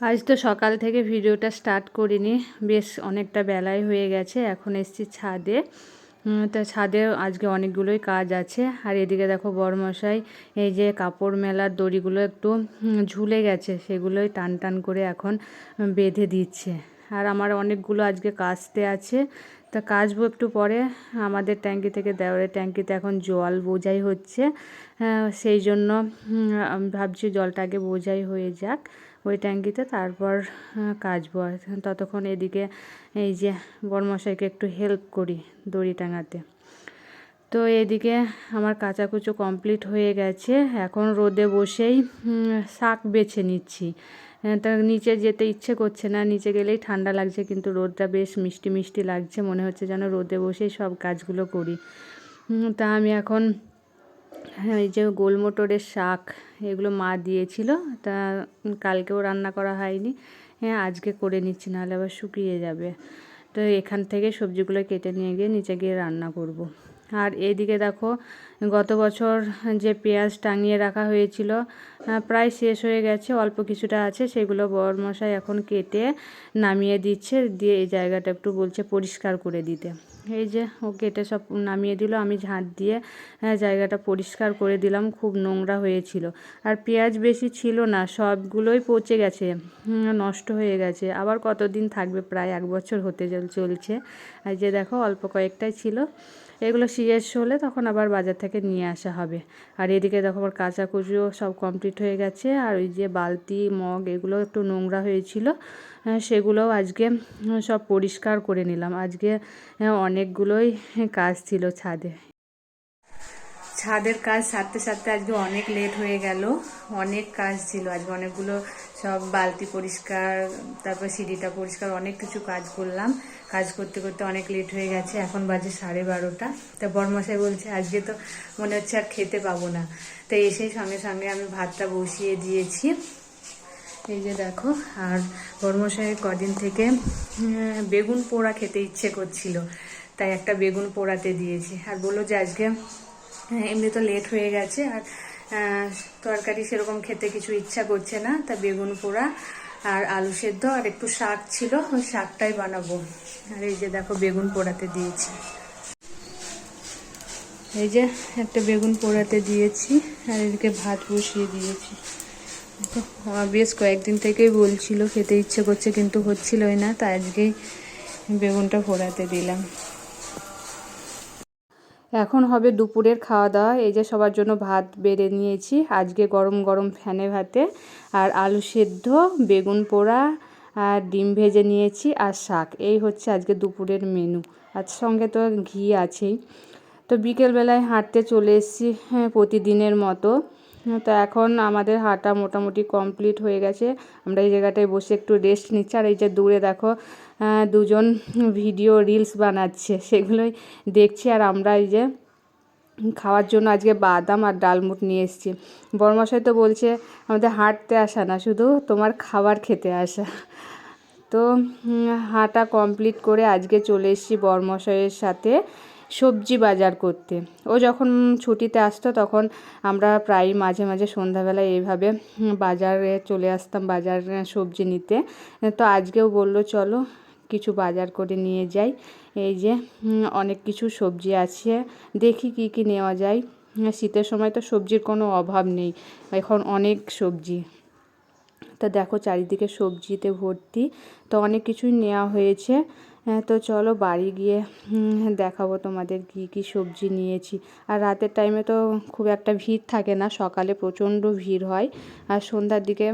আজ তো সকাল থেকে ভিডিওটা স্টার্ট করিনি। বেশ অনেকটা বেলাই হয়ে গেছে, এখন এসছি ছাদে। তো ছাদে আজকে অনেকগুলোই কাজ আছে। আর এদিকে দেখো বড়মশাই এই যে কাপড় মেলার দড়িগুলো একটু ঝুলে গেছে, সেগুলোই টান টান করে এখন বেঁধে দিচ্ছে। আর আমার অনেকগুলো আজকে কাচতে আছে। তা কাচবো একটু পরে। আমাদের ট্যাঙ্কি থেকে দেওয়ারের ট্যাঙ্কিতে এখন জল বোঝাই হচ্ছে। আহ, সেই জন্য আমি ভাবছি জলটা আগে বোঝাই হয়ে যাক ওই ট্যাঙ্কিতে তারপর আহ, কাচবো। আর ততক্ষণ এদিকে এই যে বড়মশাইকে একটু হেল্প করি দড়ি টাঙাতে। তো এদিকে আমার কাচাকুচো কমপ্লিট হয়ে গেছে। এখন রোদে বসেই শাক বেছে নিচ্ছি। তা নিচে যেতে ইচ্ছে করছে না, নিচে গেলেই ঠান্ডা লাগছে, কিন্তু রোদটা বেশ মিষ্টি মিষ্টি লাগছে, মনে হচ্ছে যেন রোদে বসেই সব কাজগুলো করি তা আমি এখন হ্যাঁ এই যে গোলমোটরের শাক এগুলো মা দিয়েছিল, তা কালকেও রান্না করা হয়নি হ্যাঁ আজকে করে নিচ্ছি, নাহলে আবার শুকিয়ে যাবে তো এখান থেকে সবজিগুলো কেটে নিয়ে গিয়ে নিচে গিয়ে রান্না করব। আর এইদিকে দেখো, গত বছর যে পেঁয়াজ টাঙিয়ে রাখা হয়েছিল প্রায় শেষ হয়ে গেছে, অল্প কিছুটা আছে, সেগুলো বরমশাই এখন কেটে নামিয়ে দিচ্ছে, দিয়ে এই জায়গাটা একটু বলছে পরিষ্কার করে দিতে। এই যে ও কেটে সব নামিয়ে দিল আমি ঝাঁট দিয়ে আহ, জায়গাটা পরিষ্কার করে দিলাম খুব নোংরা হয়েছিল। আর পেঁয়াজ বেশি ছিল না সবগুলোই পচে গেছে নষ্ট হয়ে গেছে। আবার কতদিন থাকবে? প্রায় এক বছর হতে চল- চলছে। আর যে দেখো অল্প কয়েকটাই ছিল। এগুলো শেষ হলে তখন আবার বাজার থেকে নিয়ে আসা হবে। আর এদিকে দেখো আবার কাঁচা কুচুও সব কমপ্লিট হয়ে গেছে। আর ওই যে বালতি মগ এগুলো একটু নোংরা হয়েছিল আহ, সেগুলোও আজকে সব পরিষ্কার করে নিলাম। আজকে আহ, অনেকগুলোই কাজ ছিল ছাদে। ছাদের কাজ সারতে সারতে আজকে অনেক লেট হয়ে গেল। অনেক কাজ ছিল। আজকে অনেকগুলো সব বালতি পরিষ্কার, তারপর সিঁড়িটা পরিষ্কার, অনেক কিছু কাজ করলাম। কাজ করতে করতে অনেক লেট হয়ে গেছে। এখন বাজে সাড়ে বারোটা। তা বরমশাই বলছে, আজকে তো মনে হচ্ছে আর খেতে পাবো না। তো এসেই সঙ্গে সঙ্গে আমি ভাতটা বসিয়ে দিয়েছি। এই যে দেখো, আর বর্মশাই কদিন থেকে বেগুন পোড়া খেতে ইচ্ছে করছিল। তাই একটা বেগুন পোড়াতে দিয়েছি। আর বলল যে আজকে আহ, এমনি তো লেট হয়ে গেছে আর তরকারি সেরকম খেতে কিছু ইচ্ছা করছে না তা বেগুন পোড়া আর আলু সেদ্ধ আর একটু শাক ছিল ওই শাকটাই বানাবো। আর এই যে দেখো বেগুন পোড়াতে দিয়েছি। এই যে একটা বেগুন পোড়াতে দিয়েছি আর এদিকে ভাত বসিয়ে দিয়েছি। বেশ কয়েকদিন থেকেই বলছিল খেতে ইচ্ছে করছে কিন্তু হচ্ছিলই না তাই আজকেই বেগুনটা ফোড়াতে দিলাম। এখন হবে দুপুরের খাওয়া দাওয়া এই যে সবার জন্য ভাত বেড়ে নিয়েছি। আজকে গরম গরম ফ্যানে ভাতে। আর আলু সেদ্ধ, বেগুন পোড়া, আর ডিম ভেজে নিয়েছি, আর শাক। এই হচ্ছে আজকে দুপুরের মেনু আর সঙ্গে তো ঘি আছেই। তো বিকেলবেলায় হাঁটতে চলে এসেছি হ্যাঁ প্রতিদিনের মতো। তো এখন আমাদের হাঁটা মোটামুটি কমপ্লিট হয়ে গেছে। আমরা এই জায়গাটায় বসে একটু রেস্ট নিচ্ছি। আর এই যে দূরে দেখো দুজন ভিডিও রিলস বানাচ্ছে, সেগুলোই দেখছি। আর আমরা এই যে খাওয়ার জন্য আজকে বাদাম আর ডালমুট নিয়ে এসেছি। বড়মশাই তো বলছে, আমাদের হাঁটতে আসা না, শুধু তোমার খাবার খেতে আসা। তো হাঁটা কমপ্লিট করে আজকে চলে এসেছি বরমশাইয়ের সাথে। সবজি বাজার করতে। ও যখন ছুটিতে আসতো তখন আমরা প্রায় মাঝে মাঝে সন্ধ্যাবেলায় এইভাবে বাজারে চলে আসতাম বাজার সবজি নিতে। তো আজকেও বলল চলো কিছু বাজার করে নিয়ে যাই। এই যে অনেক কিছু সবজি আছে। দেখি কি কি নেওয়া যায়। শীতের সময় তো সবজির কোনো অভাব নেই। এখন অনেক সবজি। তা দেখো চারিদিকে সবজিতে ভর্তি। তো অনেক কিছুই নেওয়া হয়েছে। হ্যাঁ, তো চলো বাড়ি গিয়ে দেখাবো তোমাদের কি কি সবজি নিয়েছি। আর রাতের টাইমে তো খুব একটা ভিড় থাকে না, সকালে প্রচণ্ড ভিড় হয়। আর সন্ধ্যার দিকে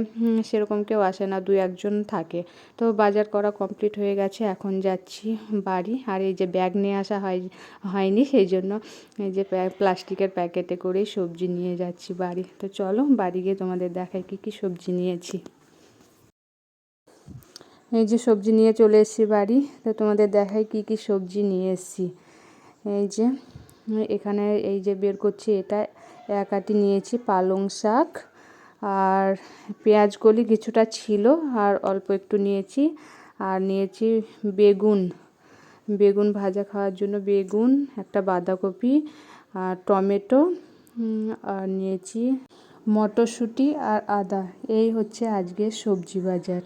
সেরকম কেউ আসে না, দু একজন থাকে। তো বাজার করা কমপ্লিট হয়ে গেছে, এখন যাচ্ছি বাড়ি। আর এই যে ব্যাগ নিয়ে আসা হয়, হয়নি, সেই জন্য এই যে প্লাস্টিকের প্যাকেটে করেই সবজি নিয়ে যাচ্ছি বাড়ি। তো চলো বাড়ি গিয়ে তোমাদের দেখাই কি কি সবজি নিয়েছি। এই যে সবজি নিয়ে চলে এসেছি বাড়ি, তো তোমাদের দেখাই কি কি সবজি নিয়ে এসেছি। এই যে, এখানে এই যে বের করছি এটা, এক আটি নিয়েছি পালং শাক আর পেঁয়াজ কলি কিছুটা ছিল আর অল্প একটু নিয়েছি আর নিয়েছি বেগুন। বেগুন ভাজা খাওয়ার জন্য বেগুন, একটা বাঁধাকপি আর টমেটো আর নিয়েছি মটরশুঁটি আর আদা। এই হচ্ছে আজকের সবজি বাজার।